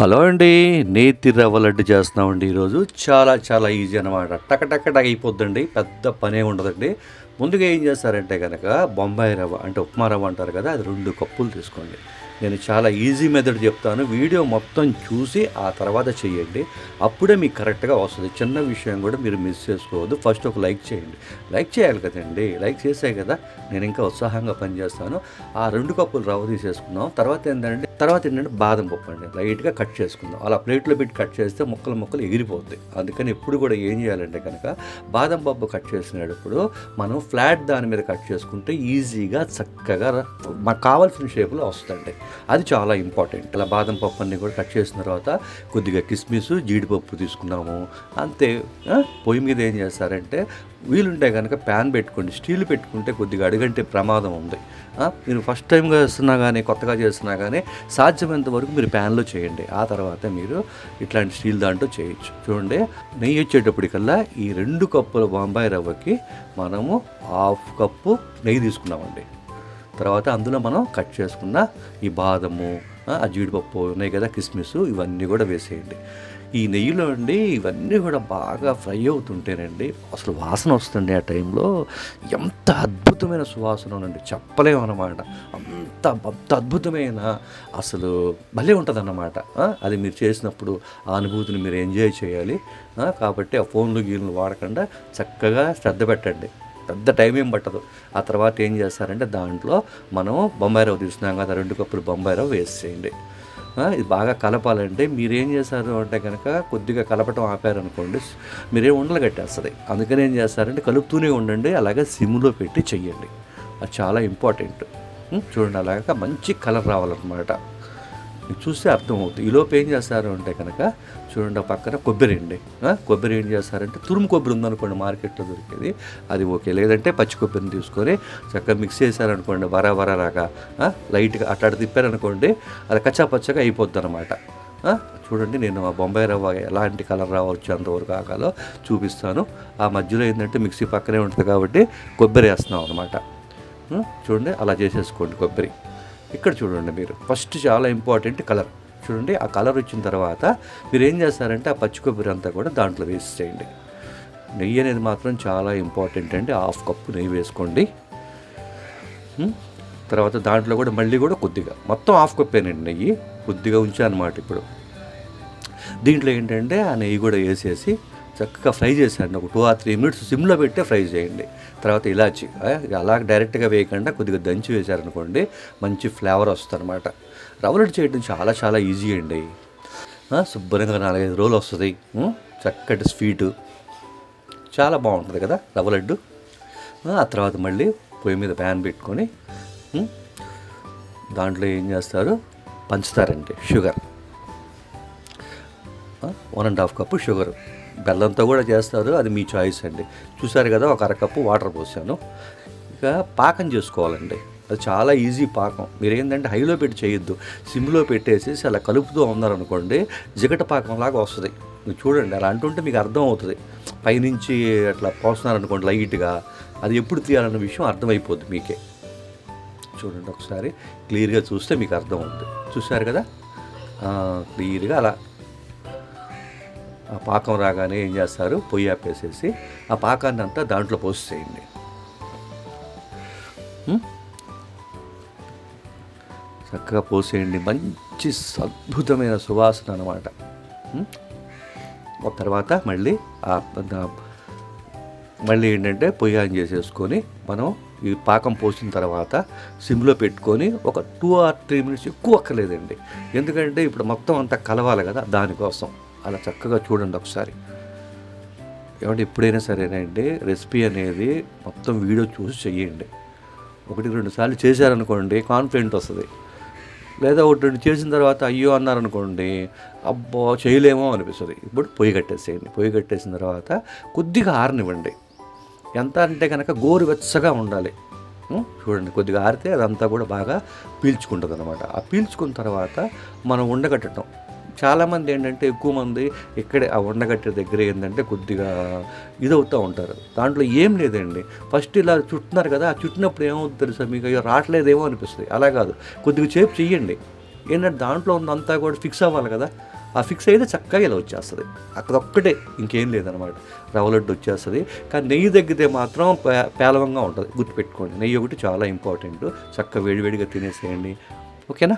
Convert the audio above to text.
Hello అండి నేతి రవ్వ లడ్డు చేస్తున్నామండి ఈరోజు. చాలా చాలా ఈజీ అనమాట టక టక అయిపోద్దండి. పెద్ద పనే ఉండదండి. ముందుగా ఏం చేస్తారంటే కనుక బొంబాయి రవ్వ అంటే ఉప్మా రవ్వ అంటారు కదా అది రెండు కప్పులు తీసుకోండి. నేను చాలా ఈజీ మెథడ్ చెప్తాను. వీడియో మొత్తం చూసి ఆ తర్వాత చేయండి. అప్పుడే మీకు కరెక్ట్గా వస్తుంది. చిన్న విషయం కూడా మీరు మిస్ చేసుకోవద్దు. ఫస్ట్ ఒక లైక్ చేయండి. లైక్ చేయాలి కదండి. లైక్ చేసే కదా నేను ఇంకా ఉత్సాహంగా పనిచేస్తాను. ఆ రెండు కప్పులు రవ్వ తీసేసుకుందాం. తర్వాత ఏంటంటే తర్వాత ఏంటంటే బాదం పప్పు అండి. లైట్గా కట్ చేసుకుందాం. అలా ప్లేట్లో పెట్టి కట్ చేస్తే ముక్కలు ముక్కలు ఎగిరిపోతాయి. అందుకని ఎప్పుడు కూడా ఏం చేయాలంటే కనుక బాదం పప్పు కట్ చేసినప్పుడు మనం ఫ్లాట్ దాని మీద కట్ చేసుకుంటే ఈజీగా చక్కగా మాకు కావాల్సిన షేప్లో వస్తుందండి. అది చాలా ఇంపార్టెంట్. అలా బాదం పప్పు అన్ని కూడా కట్ చేసిన తర్వాత కొద్దిగా కిస్మిస్ జీడిపప్పు తీసుకున్నాము. అంతే. పొయ్యి మీద ఏం చేస్తారంటే వీలుంటే కనుక ప్యాన్ పెట్టుకోండి స్టీల్ పెట్టుకుంటే కొద్దిగా అడుగంటే ప్రమాదం ఉంది. మీరు ఫస్ట్ టైంగా చేస్తున్నా కానీ కొత్తగా చేస్తున్నా కానీ సాధ్యమైనంత వరకు మీరు ప్యాన్లో చేయండి. ఆ తర్వాత మీరు ఇట్లాంటి స్టీల్ దాంట్లో చేయొచ్చు. చూడండి నెయ్యి వచ్చేటప్పటికల్లా ఈ రెండు కప్పుల బొంబాయి రవ్వకి మనము హాఫ్ కప్పు నెయ్యి తీసుకున్నామండి. తర్వాత అందులో మనం కట్ చేసుకున్న ఈ బాదము ఆ జీడిపప్పు ఉన్నాయి కదా కిస్మిస్ ఇవన్నీ కూడా వేసేయండి. ఈ నెయ్యిలో అండి ఇవన్నీ కూడా బాగా ఫ్రై అవుతుంటేనండి అసలు వాసన వస్తుంది ఆ టైంలో ఎంత అద్భుతమైన సువాసన అండి చెప్పలేము అనమాట అంత అంత అద్భుతమైన అసలు భలే ఉంటుంది అన్నమాట అది మీరు చేసినప్పుడు ఆ అనుభూతిని మీరు ఎంజాయ్ చేయాలి. కాబట్టి ఆ ఫోన్లు గీన్లు వాడకుండా చక్కగా శ్రద్ధ పెట్టండి. పెద్ద టైం ఏం పట్టదు. ఆ తర్వాత ఏం చేస్తారంటే దాంట్లో మనం బొంబాయి రవ్వ తీసుకున్నాం కదా రెండు కప్పులు బొంబాయి రవ్వ వేసేయండి. ఇది బాగా కలపాలంటే మీరేం చేశారు అంటే కనుక కొద్దిగా కలపటం ఆపారనుకోండి మీరే ఉండలు కట్టేస్తుంది. అందుకని ఏం చేస్తారంటే కలుపుతూనే ఉండండి అలాగే సిమ్లో పెట్టి చెయ్యండి. అది చాలా ఇంపార్టెంట్. చూడండి అలాగా మంచి కలర్ రావాలన్నమాట. చూస్తే అర్థమవుతుంది. ఈలోపు ఏం చేస్తారు అంటే కనుక చూడండి ఆ పక్కన కొబ్బరి అండి. కొబ్బరి ఏం చేస్తారంటే తురుము కొబ్బరి ఉందనుకోండి మార్కెట్లో దొరికేది. అది ఓకే లేదంటే పచ్చి కొబ్బరిని తీసుకొని చక్కగా మిక్స్ చేశారనుకోండి వర వర రాగా లైట్గా అట్లా తిప్పారనుకోండి అది కచ్చా పచ్చగా అయిపోద్ది అనమాట చూడండి నేను ఆ బొంబాయి రవ్వ ఎలాంటి కలర్ రావచ్చు అంతవరకు ఆకాలో చూపిస్తాను. ఆ మధ్యలో ఏంటంటే మిక్సీ పక్కనే ఉంటుంది కాబట్టి కొబ్బరి వేస్తున్నాం అనమాట చూడండి అలా చేసేసుకోండి కొబ్బరి. ఇక్కడ చూడండి మీరు. ఫస్ట్ చాలా ఇంపార్టెంట్ కలర్ చూడండి ఆ కలర్ వచ్చిన తర్వాత మీరు ఏం చేస్తారంటే ఆ పచ్చి కొబ్బరి అంతా కూడా దాంట్లో వేసి చేయండి. నెయ్యి అనేది మాత్రం చాలా ఇంపార్టెంట్ అండి. హాఫ్ కప్పు నెయ్యి వేసుకోండి. తర్వాత దాంట్లో కూడా మళ్ళీ కూడా కొద్దిగా. మొత్తం హాఫ్ కప్పేనండి నెయ్యి. కొద్దిగా ఉంచాను అనమాట ఇప్పుడు. దీంట్లో ఏంటంటే ఆ నెయ్యి కూడా వేసేసి చక్కగా ఫ్రై చేసేయండి ఒక టూ ఆర్ త్రీ మినిట్స్ సిమ్లో పెట్టే ఫ్రై చేయండి. తర్వాత ఇలాచి అలా డైరెక్ట్గా వేయకుండా కొద్దిగా దంచి వేశారనుకోండి మంచి ఫ్లేవర్ వస్తుంది అనమాట రవ్వలడ్డు చేయడం చాలా చాలా ఈజీ అండి. శుభ్రంగా నాలుగైదు రోజులు వస్తుంది. చక్కటి స్వీటు. చాలా బాగుంటుంది కదా రవ్వ లడ్డు ఆ, తర్వాత మళ్ళీ పొయ్యి మీద ప్యాన్ పెట్టుకొని దాంట్లో ఏం చేస్తారు? పంచుతారండి sugar. One and half cup sugar. బెల్లంతో కూడా చేస్తారు అది మీ చాయిస్ అండి. చూసారు కదా ఒక అరకప్పు వాటర్ పోసాను. ఇక పాకం చేసుకోవాలండి. అది చాలా ఈజీ పాకం. మీరు ఏంటంటే హైలో పెట్టి చేయొద్దు. సిమ్లో పెట్టేసేసి అలా కలుపుతూ ఉన్నారనుకోండి జిగట పాకంలాగా వస్తుంది. మీరు చూడండి అలా అంటుంటే మీకు అర్థం అవుతుంది. పైనుంచి అట్లా పోస్తున్నారనుకోండి లైట్గా అది ఎప్పుడు తీయాలన్న విషయం అర్థమైపోద్ది మీకే. చూడండి ఒకసారి క్లియర్గా చూస్తే మీకు అర్థం అవుతుంది చూశారు కదా క్లియర్గా అలా ఆ పాకం రాగానే ఏం చేస్తారు? పొయ్యి ఆపేసేసి ఆ పాకాన్ని అంతా దాంట్లో పోసేయండి చక్కగా పోసేయండి మంచి అద్భుతమైన సువాసన అనమాట తర్వాత మళ్ళీ ఆ మళ్ళీ ఏంటంటే పొయ్యి ఆన్ చేసేసుకొని మనం ఈ పాకం పోసిన తర్వాత సిమ్లో పెట్టుకొని ఒక టూ ఆర్ త్రీ మినిట్స్ ఎక్కువ అక్కర్లేదండి. ఎందుకంటే ఇప్పుడు మొత్తం అంతా కలవాలి కదా దానికోసం. అలా చక్కగా చూడండి ఒకసారి. ఏమంటే ఎప్పుడైనా సరేనండి రెసిపీ అనేది మొత్తం వీడియో చూసి చెయ్యండి. ఒకటి రెండు సార్లు చేశారనుకోండి కాన్ఫిడెంట్ వస్తుంది. లేదా ఒకటి రెండు చేసిన తర్వాత అయ్యో అన్నారనుకోండి అబ్బో చేయలేమో అనిపిస్తుంది. ఇప్పుడు పొయ్యి కట్టేసేయండి. పొయ్యి కట్టేసిన తర్వాత కొద్దిగా ఆరనివ్వండి ఎంత అంటే కనుక గోరువెచ్చగా ఉండాలి. చూడండి కొద్దిగా ఆరితే అదంతా కూడా బాగా పీల్చుకుంటుంది అనమాట ఆ పీల్చుకున్న తర్వాత మనం ఉండగట్టడం. చాలామంది ఏంటంటే ఎక్కువ మంది ఇక్కడే ఆ ఉండగట్టే దగ్గర ఏంటంటే కొద్దిగా ఇదవుతూ ఉంటారు. దాంట్లో ఏం లేదండి. ఫస్ట్ ఇలా చుట్టున్నారు కదా ఆ చుట్టినప్పుడు ఏమవుతుంది తెలుసా మీకు? అయ్యో రావట్లేదేమో అనిపిస్తుంది. అలా కాదు. కొద్దిగా చేపు చెయ్యండి. ఏంటంటే దాంట్లో ఉన్నంతా కూడా ఫిక్స్ అవ్వాలి కదా. ఆ ఫిక్స్ అయితే చక్కగా ఇలా వచ్చేస్తుంది. అక్కడొక్కటే ఇంకేం లేదనమాట. రవ్వ లడ్డు వచ్చేస్తుంది. కానీ నెయ్యి తగ్గితే మాత్రం పే- పేలవంగా ఉంటుంది. గుర్తుపెట్టుకోండి. నెయ్యి ఒకటి చాలా ఇంపార్టెంట్. చక్కగా వేడివేడిగా తినేసేయండి. ఓకేనా?